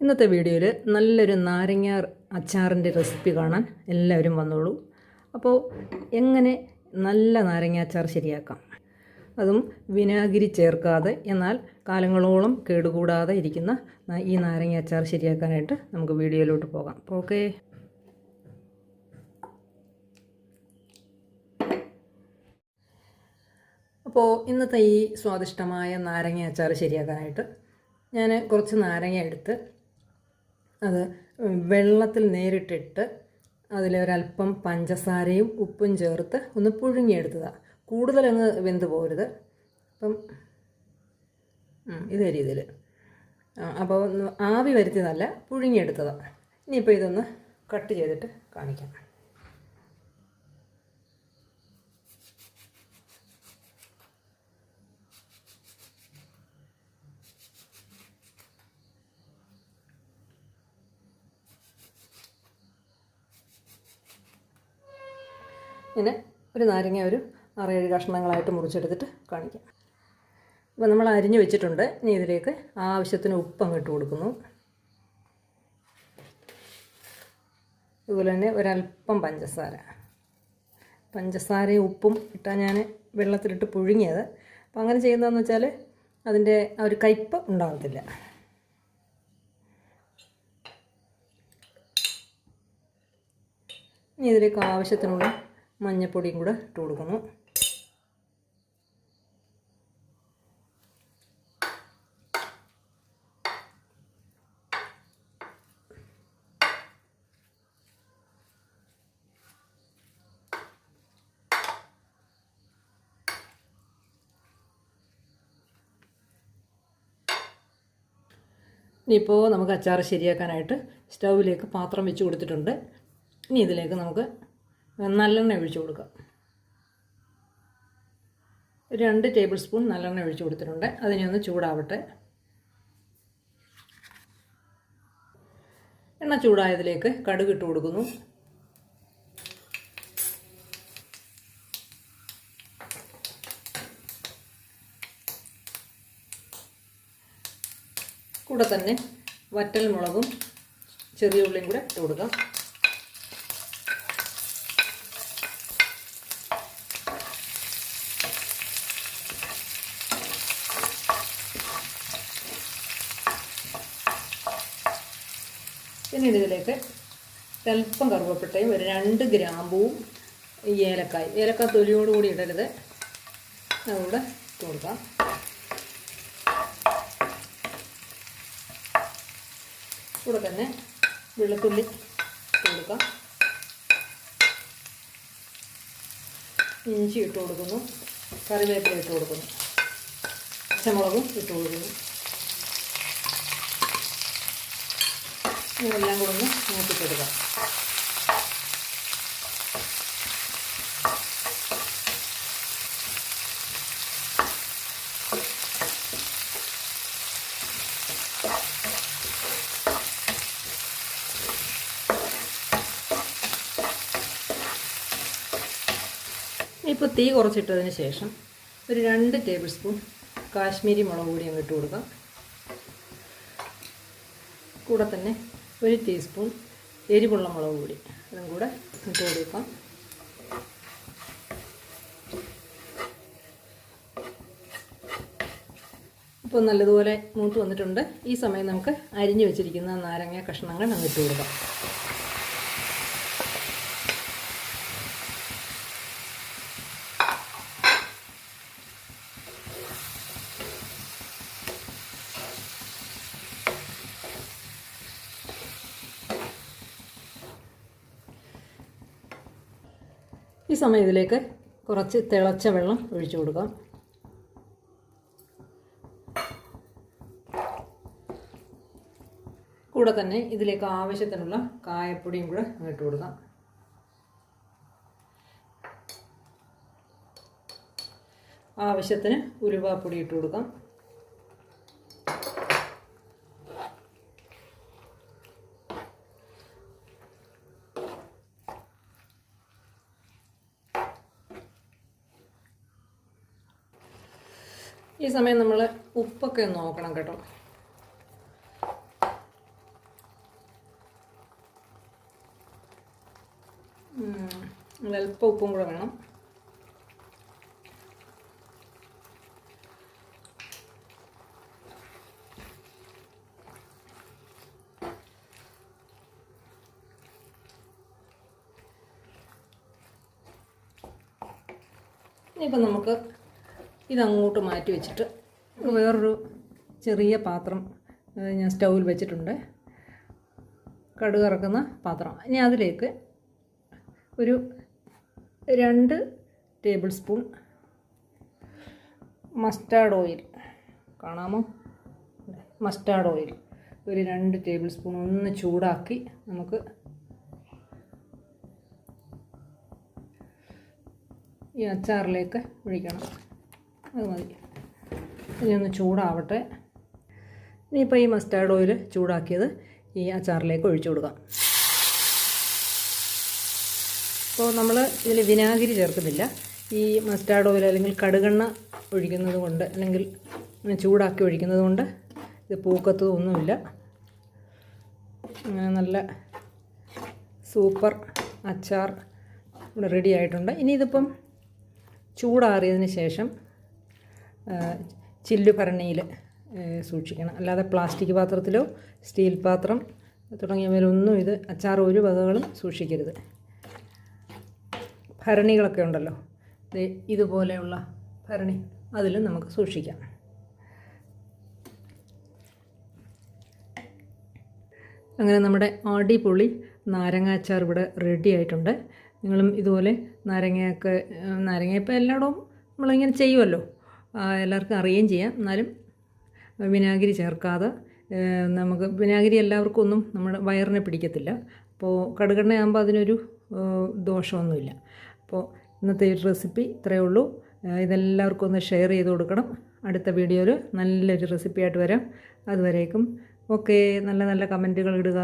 ഇന്നത്തെ വീഡിയോയിൽ നല്ലൊരു നാരങ്ങ അച്ചാറിന്റെ റെസിപ്പി കാണാൻ എല്ലാവരും വന്നോളൂ. അപ്പോൾ എങ്ങനെ നല്ല നാരങ്ങ അച്ചാർ ശരിയാക്കാം? അതും വിനാഗിരി ചേർക്കാതെ എന്നാൽ കാലങ്ങളോളം കേടുകൂടാതെ ഇരിക്കുന്ന ഈ നാരങ്ങ അച്ചാർ ശരിയാക്കാനായിട്ട് നമുക്ക് വീഡിയോയിലോട്ട് പോകാം. അപ്പോൾ ഓക്കേ. അപ്പോൾ ഇന്നത്തെ ഈ സ്വാദിഷ്ടമായ നാരങ്ങ അച്ചാർ ശരിയാക്കാനായിട്ട് ഞാൻ കുറച്ച് നാരങ്ങ എടുത്ത് അത് വെള്ളത്തിൽ നേരിട്ടിട്ട് അതിലൊരല്പം പഞ്ചസാരയും ഉപ്പും ചേർത്ത് ഒന്ന് പുഴുങ്ങിയെടുത്തതാണ് കൂടുതലങ്ങ് വെന്ത് പോരുത്. അപ്പം ഇതേ രീതിയിൽ അപ്പോൾ ആവി വരുത്തിയതല്ല പുഴുങ്ങിയെടുത്തതാണ് ഇനിയിപ്പോൾ ഇതൊന്ന് കട്ട് ചെയ്തിട്ട് കാണിക്കാം. ഇങ്ങനെ ഒരു നാരങ്ങ ഒരു ആറേഴ് കഷ്ണങ്ങളായിട്ട് മുറിച്ചെടുത്തിട്ട് കാണിക്കാം. അപ്പോൾ നമ്മൾ അരിഞ്ഞു വെച്ചിട്ടുണ്ട്. ഇനി ഇതിലേക്ക് ആവശ്യത്തിന് ഉപ്പ് അങ്ങ് ഇട്ട് കൊടുക്കുന്നു. അതുപോലെ തന്നെ ഒരല്പം പഞ്ചസാര. പഞ്ചസാരയും ഉപ്പും ഇട്ടാൽ ഞാൻ വെള്ളത്തിലിട്ട് പുഴുങ്ങിയത്. അപ്പോൾ അങ്ങനെ ചെയ്യുന്നതെന്ന് വെച്ചാൽ അതിന്റെ ആ ഒരു കയ്പ്പ് ഉണ്ടാകത്തില്ല ഇനി ഇതിലേക്ക് ആവശ്യത്തിനുള്ള മഞ്ഞപ്പൊടിയും കൂടെ ഇട്ട് കൊടുക്കുന്നു. ഇനിയിപ്പോൾ നമുക്ക് അച്ചാർ ശരിയാക്കാനായിട്ട് സ്റ്റൗവിലേക്ക് പാത്രം വെച്ച് കൊടുത്തിട്ടുണ്ട്. ഇനി ഇതിലേക്ക് നമുക്ക് നല്ലെണ്ണ ഒഴിച്ചു കൊടുക്കാം ഒരു രണ്ട് ടേബിൾ സ്പൂൺ നല്ലെണ്ണ ഒഴിച്ചു കൊടുത്തിട്ടുണ്ട്. അതിനെ ഒന്ന് ചൂടാവട്ടെ. എണ്ണ ചൂടായതിലേക്ക് കടുക് ഇട്ട് കൊടുക്കുന്നു. കൂടെ തന്നെ വറ്റൽ മുളകും ചെറിയ ഉള്ളിയും കൂടെ ഇട്ട് കൊടുക്കാം. പിന്നീട് ഇതിലേക്ക് അല്പം കറുവപ്പട്ടയും ഒരു രണ്ട് ഗ്രാമ്പൂവും ഏലക്കായ്. ഏലക്കായ തൊലിയോടുകൂടി ഇടരുത്. അതുകൂടെ കൊടുക്കാം. കൂടെ തന്നെ വെളുത്തുള്ളി കൊടുക്കാം. ഇഞ്ചി ഇട്ട് കൊടുക്കുന്നു. കറിവേപ്പില ഇട്ട് കൊടുക്കുന്നു. പച്ചമുളകും ഇട്ട് കൊടുക്കുന്നു. ഇതെല്ലാം കൂടെ ഒന്ന് മൂപ്പിച്ചെടുക്കാം. ഇപ്പോൾ തീ കുറച്ചിട്ടതിന് ശേഷം ഒരു രണ്ട് ടേബിൾ സ്പൂൺ കാശ്മീരി മുളക് അങ്ങ് ഇട്ട് കൊടുക്കാം. കൂടെ തന്നെ ഒരു ടീസ്പൂൺ എരിവുള്ള മുളക് പൊടി. അതും കൂടെ ഇട്ട് കൊടുക്കാം. ഇപ്പോൾ നല്ലതുപോലെ മൂത്ത് വന്നിട്ടുണ്ട്. ഈ സമയം നമുക്ക് അരിഞ്ഞു വെച്ചിരിക്കുന്ന നാരങ്ങ കഷ്ണങ്ങൾ നമുക്ക് കൊടുക്കാം. ഈ സമയം ഇതിലേക്ക് കുറച്ച് തിളച്ച വെള്ളം ഒഴിച്ചു കൊടുക്കാം. കൂടെ തന്നെ ഇതിലേക്ക് ആവശ്യത്തിനുള്ള കായപ്പൊടിയും കൂടെ ഇട്ട് കൊടുക്കാം. ആവശ്യത്തിന് ഉരുവാപ്പൊടി ഇട്ട് കൊടുക്കാം. ഈ സമയം നമ്മൾ ഉപ്പൊക്കെ നോക്കണം കേട്ടോ. അല്പം ഉപ്പും കൂടെ വേണം. ഇനിയിപ്പോൾ നമുക്ക് ഇതങ്ങോട്ട് മാറ്റി വെച്ചിട്ട് വേറൊരു ചെറിയ പാത്രം ഞാൻ സ്റ്റൗവിൽ വെച്ചിട്ടുണ്ട്. കടുക് ഇറക്കുന്ന പാത്രം. ഇനി അതിലേക്ക് ഒരു രണ്ട് table spoon mustard oil. കാണാമോ? Mustard oil. ഒരു രണ്ട് ടേബിൾ സ്പൂൺ ഒന്ന് ചൂടാക്കി നമുക്ക് ഈ അച്ചാറിലേക്ക് ഒഴിക്കണം. അത് മതി. ഇനി ചൂടാവട്ടെ. ഇനിയിപ്പോൾ ഈ മസ്റ്റാർഡ് ഓയിൽ ചൂടാക്കിയത് ഈ അച്ചാറിലേക്ക് ഒഴിച്ചു കൊടുക്കാം. അപ്പോൾ നമ്മൾ ഇതിൽ വിനാഗിരി ചേർക്കുന്നില്ല. ഈ മസ്റ്റാർഡ് ഓയിൽ അല്ലെങ്കിൽ കടുകെണ്ണ ഒഴിക്കുന്നത് കൊണ്ട് അല്ലെങ്കിൽ ചൂടാക്കി ഒഴിക്കുന്നത് കൊണ്ട് ഇത് പൂക്കത്തതൊന്നുമില്ല നല്ല സൂപ്പർ അച്ചാർ ഇവിടെ റെഡി ആയിട്ടുണ്ട്. ഇനി ഇതിപ്പം ചൂടാറിയതിന് ശേഷം ചില്ലു ഭരണിയിൽ സൂക്ഷിക്കണം. അല്ലാതെ പ്ലാസ്റ്റിക് പാത്രത്തിലോ സ്റ്റീൽ പാത്രം തുടങ്ങിയവയിലൊന്നും ഇത് അച്ചാർ ഒരു വകകളും സൂക്ഷിക്കരുത്. ഭരണികളൊക്കെ ഉണ്ടല്ലോ. ഇതുപോലെയുള്ള ഭരണി അതിലും നമുക്ക് സൂക്ഷിക്കാം. അങ്ങനെ നമ്മുടെ അടിപൊളി നാരങ്ങ അച്ചാർ ഇവിടെ റെഡി ആയിട്ടുണ്ട്. നിങ്ങളും ഇതുപോലെ നാരങ്ങയൊക്കെ നാരങ്ങ ഇപ്പോൾ എല്ലായിടവും നമ്മളിങ്ങനെ ചെയ്യുമല്ലോ. എല്ലാവർക്കും അറിയുകയും ചെയ്യാം. എന്നാലും വിനാഗിരി ചേർക്കാതെ നമുക്ക് വിനാഗിരി എല്ലാവർക്കും ഒന്നും നമ്മുടെ വയറിനെ പിടിക്കത്തില്ല. അപ്പോൾ കടുകെണ്ണയാകുമ്പോൾ അതിനൊരു ദോഷമൊന്നുമില്ല. അപ്പോൾ ഇന്നത്തെ ഒരു റെസിപ്പി ഇത്രയേ ഉള്ളൂ. ഇതെല്ലാവർക്കും ഒന്ന് ഷെയർ ചെയ്ത് കൊടുക്കണം. അടുത്ത വീഡിയോയിൽ നല്ലൊരു റെസിപ്പിയായിട്ട് വരാം. അതുവരേക്കും ഓക്കെ നല്ല നല്ല കമന്റുകൾ ഇടുക.